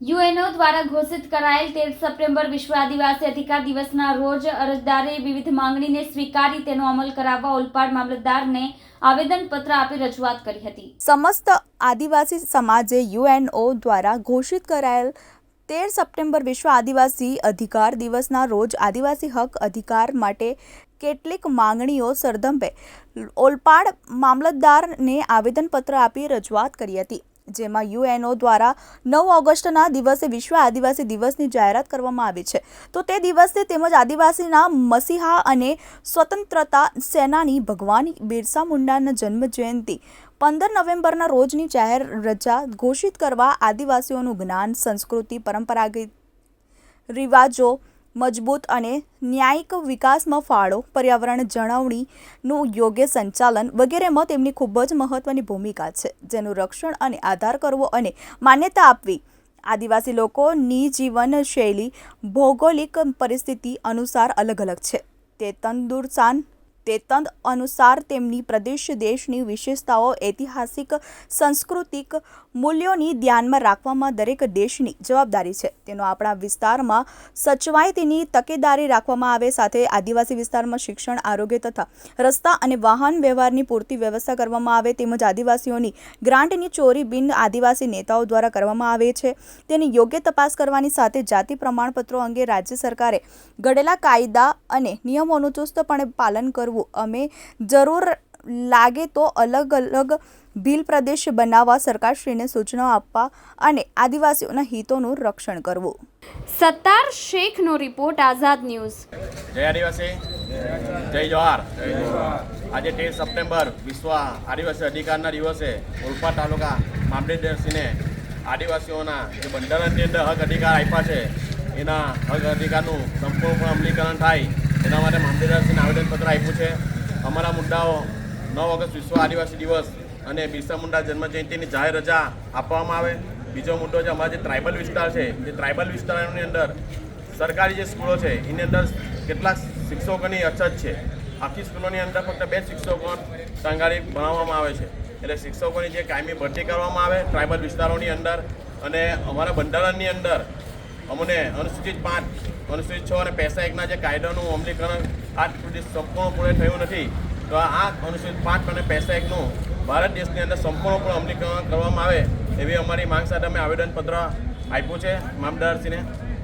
UNO દ્વારા ઘોષિત કરાયેલ તેર સપ્ટેમ્બર વિશ્વ આદિવાસી અધિકાર દિવસના રોજ અરજદારે વિવિધ માંગણીને સ્વીકારી તેનો અમલ કરાવવા ઓલપાડ મામલતદારને આવેદનપત્ર આપી રજૂઆત કરી હતી. સમસ્ત આદિવાસી સમાજે યુએનઓ દ્વારા ઘોષિત કરાયેલ તેર સપ્ટેમ્બર વિશ્વ આદિવાસી અધિકાર દિવસના રોજ આદિવાસી હક અધિકાર માટે કેટલીક માંગણીઓ સરધંભે ઓલપાડ મામલતદારને આવેદનપત્ર આપી રજૂઆત કરી હતી. જેમાં યુએનઓ દ્વારા નવ ઓગસ્ટના દિવસે વિશ્વ આદિવાસી દિવસની જાહેરાત કરવામાં આવી છે. તો તે દિવસે તેમજ આદિવાસીના મસીહા અને સ્વતંત્રતા સેનાની ભગવાન બિરસા મુંડાના જન્મ જયંતિ પંદર નવેમ્બરના રોજની જાહેર રજા ઘોષિત કરવા આદિવાસીઓનું જ્ઞાન, સંસ્કૃતિ, પરંપરાગત રિવાજો મજબૂત અને ન્યાયિક વિકાસમાં ફાળો, પર્યાવરણ જાળવણીનું યોગ્ય સંચાલન વગેરેમાં તેમની ખૂબ જ મહત્વની ભૂમિકા છે. જેનું રક્ષણ અને આધાર કરવો અને માન્યતા આપવી. આદિવાસી લોકોની જીવનશૈલી ભૌગોલિક પરિસ્થિતિ અનુસાર અલગ અલગ છે. તે તંદુરસાન તે તંદ અનુસાર તેમની પ્રદેશ દેશની વિશેષતાઓ, ઐતિહાસિક, સાંસ્કૃતિક મૂલ્યોની ધ્યાનમાં રાખવામાં દરેક દેશની જવાબદારી છે. તેનો આપણા વિસ્તારમાં સચવાય તેની તકેદારી રાખવામાં આવે, સાથે આદિવાસી વિસ્તારમાં શિક્ષણ, આરોગ્ય તથા રસ્તા અને વાહન વ્યવહારની પૂરતી વ્યવસ્થા કરવામાં આવે, તેમજ આદિવાસીઓની ગ્રાન્ટની ચોરી બિન આદિવાસી નેતાઓ દ્વારા કરવામાં આવે છે. તેની યોગ્ય તપાસ કરવાની સાથે જાતિ પ્રમાણપત્રો અંગે રાજ્ય સરકારે ઘડેલા કાયદા અને નિયમોનું ચુસ્તપણે પાલન કરવું અમે જરૂર લાગે તો અલગ અલગ ભીલ પ્રદેશ બનાવવા સરકારશ્રીને સૂચનાઓ આપવા અને આદિવાસીઓના હિતોનું રક્ષણ કરવું. સત્તાર શેખનો રિપોર્ટ આઝાદ ન્યૂઝ. જય આદિવાસી. જય જોહાર. આજે તેર સપ્ટેમ્બર વિશ્વ આદિવાસી અધિકારના દિવસે ઓલપાડ તાલુકા મામલેદારશ્રીને આદિવાસીઓના જે બંધારણની અંદર હક અધિકાર આપ્યા છે એના હક અધિકારનું સંપૂર્ણ અમલીકરણ થાય. એના માટે મામલેદારશ્રીને આવેદનપત્ર આપ્યું છે. અમારા મુદ્દાઓ, નવ ઓગસ્ટ વિશ્વ આદિવાસી દિવસ અને બિરસા મુંડા જન્મજયંતિની જાહેર રજા આપવામાં આવે. બીજો મુદ્દો છે અમારા જે ટ્રાઇબલ વિસ્તાર છે, એ ટ્રાઇબલ વિસ્તારોની અંદર સરકારી જે સ્કૂલો છે, એની અંદર કેટલાક શિક્ષકોની અછત છે. આખી સ્કૂલોની અંદર ફક્ત બે શિક્ષકો સંઘારી ભણાવવામાં આવે છે. એટલે શિક્ષકોની જે કાયમી ભરતી કરવામાં આવે ટ્રાઇબલ વિસ્તારોની અંદર અને અમારા બંધારણની અંદર અમને અનુસૂચિત પાંચ, અનુસૂચિત છ અને પૈસા એકના જે કાયદાનું અમલીકરણ આજ સુધી સંપૂર્ણપણે થયું નથી, તો આ અનુસૂચિત પાંચ અને પૈસા એકનું ભારત દેશની અંદર સંપૂર્ણપણે અમલીકરણ કરવામાં આવે એવી અમારી માંગ સાથે અમે આવેદનપત્ર આપ્યું છે. મામદારશ્રીને